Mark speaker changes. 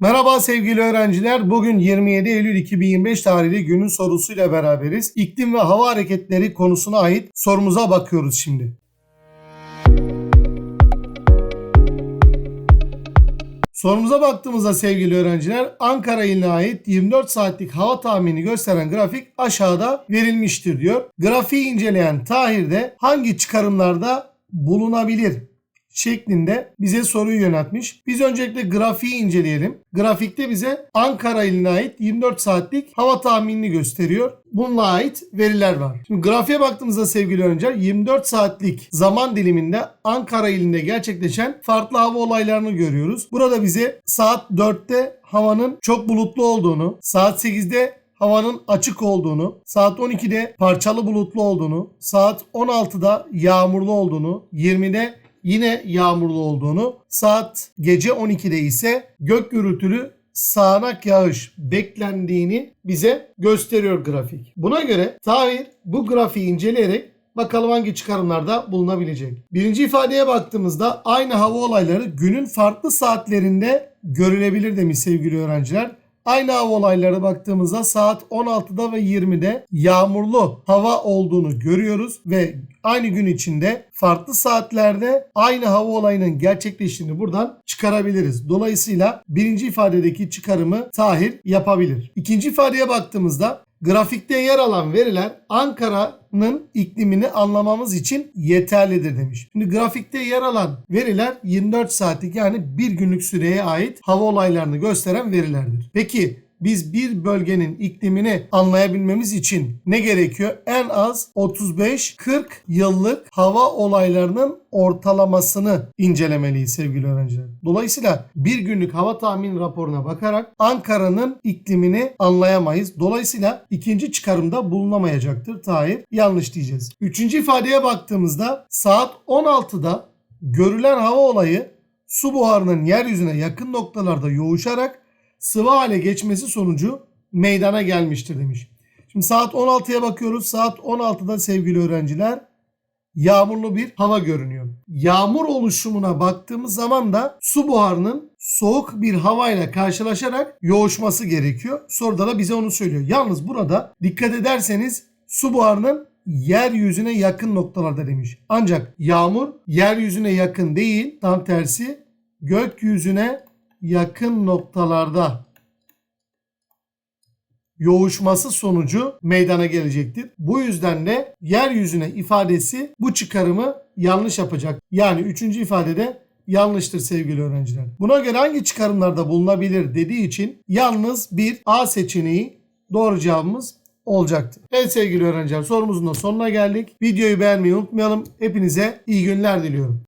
Speaker 1: Merhaba sevgili öğrenciler. Bugün 27 Eylül 2025 tarihli günün sorusuyla beraberiz. İklim ve hava hareketleri konusuna ait sorumuza bakıyoruz şimdi. Sorumuza baktığımızda sevgili öğrenciler Ankara iline ait 24 saatlik hava tahmini gösteren grafik aşağıda verilmiştir diyor. Grafiği inceleyen Tahir de hangi çıkarımlarda bulunabilir şeklinde bize soruyu yöneltmiş. Biz öncelikle grafiği inceleyelim. Grafikte bize Ankara iline ait 24 saatlik hava tahminini gösteriyor. Bununla ait veriler var. Şimdi grafiğe baktığımızda sevgili öğrenciler 24 saatlik zaman diliminde Ankara ilinde gerçekleşen farklı hava olaylarını görüyoruz. Burada bize saat 4'te havanın çok bulutlu olduğunu, saat 8'de havanın açık olduğunu, saat 12'de parçalı bulutlu olduğunu, saat 16'da yağmurlu olduğunu, 20'de yine yağmurlu olduğunu, saat gece 12'de ise gök gürültülü sağanak yağış beklendiğini bize gösteriyor grafik. Buna göre Tahir bu grafiği inceleyerek bakalım hangi çıkarımlarda bulunabilecek. Birinci ifadeye baktığımızda aynı hava olayları günün farklı saatlerinde görülebilir demiş sevgili öğrenciler. Aynı hava olaylarına baktığımızda saat 16'da ve 20'de yağmurlu hava olduğunu görüyoruz ve aynı gün içinde farklı saatlerde aynı hava olayının gerçekleştiğini buradan çıkarabiliriz. Dolayısıyla birinci ifadedeki çıkarımı Tahir yapabilir. İkinci ifadeye baktığımızda Grafikte yer alan veriler Ankara'nın iklimini anlamamız için yeterlidir demiş. Şimdi grafikte yer alan veriler 24 saatlik yani bir günlük süreye ait hava olaylarını gösteren verilerdir. Peki biz bir bölgenin iklimini anlayabilmemiz için ne gerekiyor? En az 35-40 yıllık hava olaylarının ortalamasını incelemeliyiz sevgili öğrenciler. Dolayısıyla bir günlük hava tahmin raporuna bakarak Ankara'nın iklimini anlayamayız. Dolayısıyla ikinci çıkarımda bulunamayacaktır. Tahir yanlış diyeceğiz. Üçüncü ifadeye baktığımızda saat 16'da görülen hava olayı su buharının yeryüzüne yakın noktalarda yoğuşarak sıvı hale geçmesi sonucu meydana gelmiştir demiş. Şimdi saat 16'ya bakıyoruz. Saat 16'da sevgili öğrenciler yağmurlu bir hava görünüyor. Yağmur oluşumuna baktığımız zaman da su buharının soğuk bir havayla karşılaşarak yoğuşması gerekiyor. Soruda da bize onu söylüyor. Yalnız burada dikkat ederseniz su buharının yeryüzüne yakın noktalarda demiş. Ancak yağmur yeryüzüne yakın değil, tam tersi gökyüzüne yakın noktalarda yoğuşması sonucu meydana gelecektir. Bu yüzden de yeryüzüne ifadesi bu çıkarımı yanlış yapacak. Yani üçüncü ifadede yanlıştır sevgili öğrenciler. Buna göre hangi çıkarımlarda bulunabilir dediği için yalnız bir A seçeneği doğru cevabımız olacaktır. Evet sevgili öğrenciler sorumuzun da sonuna geldik. Videoyu beğenmeyi unutmayalım. Hepinize iyi günler diliyorum.